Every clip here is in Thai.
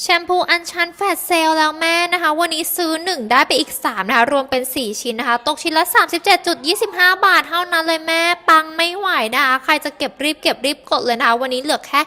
แชมพูอัญชันแฟตเซลแล้วแม่นะคะ วันนี้ซื้อ 1 ได้ไปอีก 3 นะคะ รวมเป็น 4 ชิ้นนะคะ ตกชิ้นละ 37.25 บาทเท่านั้นเลยแม่ ปังไม่ไหวนะคะ ใครจะเก็บรีบเก็บรีบกดเลยนะคะ วันนี้เหลือแค่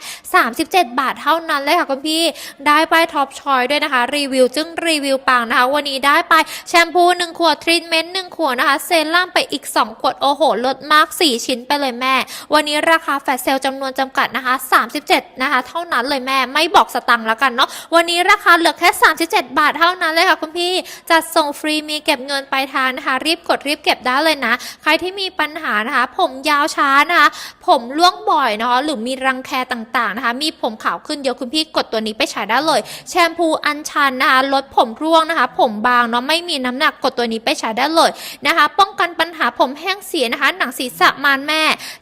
37 บาทเท่านั้นเลยค่ะคุณพี่ ได้ไปท็อปชอยด้วยนะคะ รีวิว จึงรีวิวปังนะคะ วันนี้ได้ไปแชมพู 1 ขวดทรีทเมนต์1ขวดนะคะ เซรั่มไปอีก 2 ขวด โอ้โห ลดมาก 4 ชิ้นไปเลยแม่ วันนี้ราคาแฟตเซลจำนวนจำกัดนะคะ 37 นะคะ เท่านั้นเลยแม่ ไม่บอกสตังค์แล้วกันเนาะวันนี้ราคาเหลือแค่ 37 บาทเท่านั้นเลยค่ะคุณพี่จัดส่งฟรีมีเก็บเงินไปลายทางนะคะรีบกดรีบเก็บได้เลยนะ ใครที่มีปัญหานะคะ ผมยาวช้านะคะผมร่วงบ่อยเนาะหรือมีรังแคต่างๆนะคะ มีผมขาวขึ้นเยอะคุณพี่กดตัวนี้ไปใช้ได้เลย แชมพูอัญชันนะคะลดผมร่วงนะคะ ผมบางเนาะไม่มีน้ำหนักกดตัวนี้ไปใช้ได้เลยนะคะ ป้องกันปัญหาผมแห้งเสียนะคะ หนังศีรษะมานแม่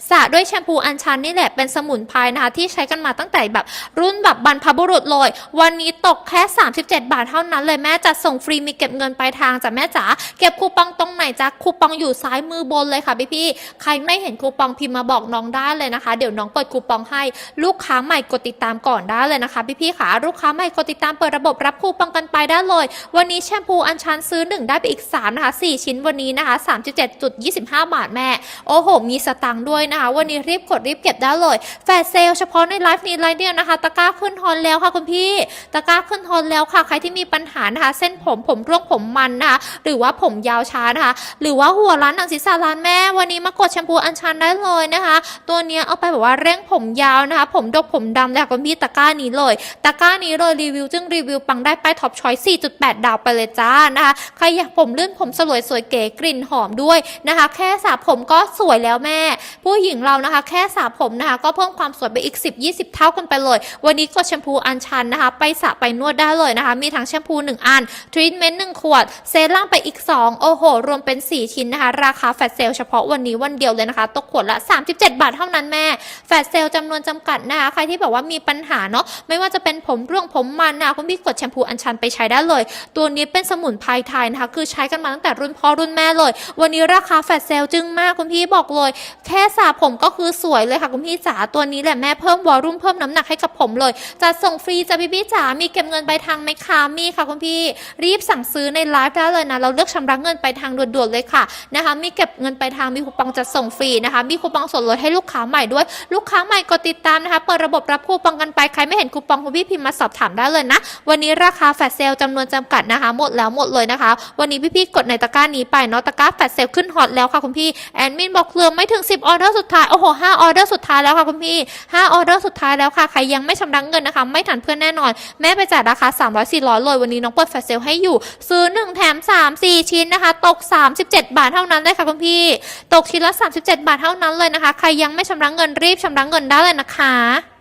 สระด้วยแชมพูอัญชันนี่แหละเป็นสมุนไพรนะคะ ที่ใช้กันมาตั้งแต่แบบรุ่นแบบบรรพบุรุษเลยวันนี้ตกแค่ 37 บาทเท่านั้นเลยแม่จัดส่งฟรีมีเก็บเงินปลายทางจ้ะแม่จ๋าเก็บคูปองตรงไหนจ๊ะคูปองอยู่ซ้ายมือบนเลยค่ะพี่พี่ใครไม่เห็นคูปองพิมพ์มาบอกน้องได้เลยนะคะ เดี๋ยวน้องเปิดคูปองให้ลูกค้าใหม่กดติดตามก่อนได้เลยนะคะพี่พี่ค่ะลูกค้าใหม่กดติดตามเปิดระบบรับคูปองกันไปได้เลย วันนี้แชมพูอัญชันซื้อ 1 ได้ไปอีก 3 นะคะ 4 ชิ้นวันนี้นะคะ 37.25 บาทแม่ โอ้โห มีสตังค์ด้วยนะคะ วันนี้รีบกดรีบเก็บได้เลย แฟร์เซลเฉพาะในไลฟ์นี้ไลฟ์เดียวนะคะ ตะกร้าขึ้นฮอนแล้วค่ะคุณพี่ตะกร้าขึ้นฮอนแล้วค่ะ ใครที่มีปัญหานะคะ เส้นผมผมร่วงผมมันนะคะ หรือว่าผมยาวช้านะคะ หรือว่าหัวร้านหนังศีรษะร้านแม่ วันนี้มากดแชมพูอัญชันได้เลยนะคะ ตัวเนี้ยเอาไปแบบว่าเร่งผมยาวนะคะ ผมดกผมดำเลยค่ะคุณพี่ตะกร้านี้เลย ตะกร้านี้เลยรีวิว จึงรีวิวปังได้ป้ายท็อปชอย4.8 ดาวไปเลยจ้านะคะ ใครอยากผมลื่นผมสลวยสวยเก๋กลิ่นหอมด้วยนะคะ แค่สระผมก็สวยแล้วแม่ ผู้หญิงเรานะคะ แค่สระผมนะคะ ก็เพิ่มความสวยไปอีก 10-20 เท่ากันไปเลย วันนี้ก็แชมพูอัญชันนะคะไปสระไปนวดได้เลยนะคะ มีทั้งแชมพู 1 อันทรีทเมนต์1ขวด เซรั่มไปอีก 2 โอ้โห รวมเป็น 4 ชิ้นนะคะ ราคาแฟลเซลเฉพาะวันนี้วันเดียวเลยนะคะ ตกขวดละ 37 บาทเท่านั้นแม่ แฟลเซลจำนวนจำกัดนะคะ ใครที่แบบว่ามีปัญหาเนาะ ไม่ว่าจะเป็นผมร่วงผมมันนะคุณพี่กดแชมพูอัญชันไปใช้ได้เลย ตัวนี้เป็นสมุนไพรไทยนะคะ คือใช้กันมาตั้งแต่รุ่นพ่อรุ่นแม่เลย วันนี้ราคาแฟลเซลจึงมากคุณพี่บอกเลย แค่สระผมก็คือสวยเลยค่ะคุณพี่จ๋า ตัวนี้แหละแม่เพิ่มวอลลุ่มเพิ่มน้ำหนักให้กับผมเลยจะส่งฟรีจะพี่พี่จ๋ามีเก็บเงินไปทางไหมคะมีค่ะคุณพี่ รีบสั่งซื้อในไลฟ์ได้เลยนะ เราเลือกชำระเงินไปทางด่วนๆเลยค่ะนะคะ มีเก็บเงินไปทางมีคูปองจัดส่งฟรีนะคะ มีคูปองส่วนลดให้ลูกค้าใหม่ด้วยลูกค้าใหม่กดติดตามนะคะเปิดระบบรับคูปองกันไปใครไม่เห็นคูปองคุณพี่พิมพ์มาสอบถามได้เลยนะ วันนี้ราคาแฟลชเซลจำนวนจำกัดนะคะ หมดแล้วหมดเลยนะคะ วันนี้พี่ๆกดในตะกร้านี้ไปเนาะตะกร้าแฟลชเซลขึ้นฮอตแล้วค่ะคุณพี่แอดมินบอกเหลือไม่ถึง 10ออเดอร์สุดท้ายโอ้โห5ออเดอร์สุดท้ายแล้วค่ะคุณพี่5ออเดอร์สุดท้ายแล้วค่ะใครยังไม่ชำระเงินนะคะ ไม่ทันเพื่อนแน่นอนแม่ไปจ่ายราคา 300 400เลยวันนี้น้องเปิดแฟลชเซลให้อยู่ ซื้อ 1 แถม 3 4 ชิ้นนะคะ ตก 37 บาทเท่านั้นเลยค่ะคุณพี่ ตกชิ้นละ 37 บาทเท่านั้นเลยนะคะ ใครยังไม่ชำระเงินรีบชำระเงินได้เลยนะคะ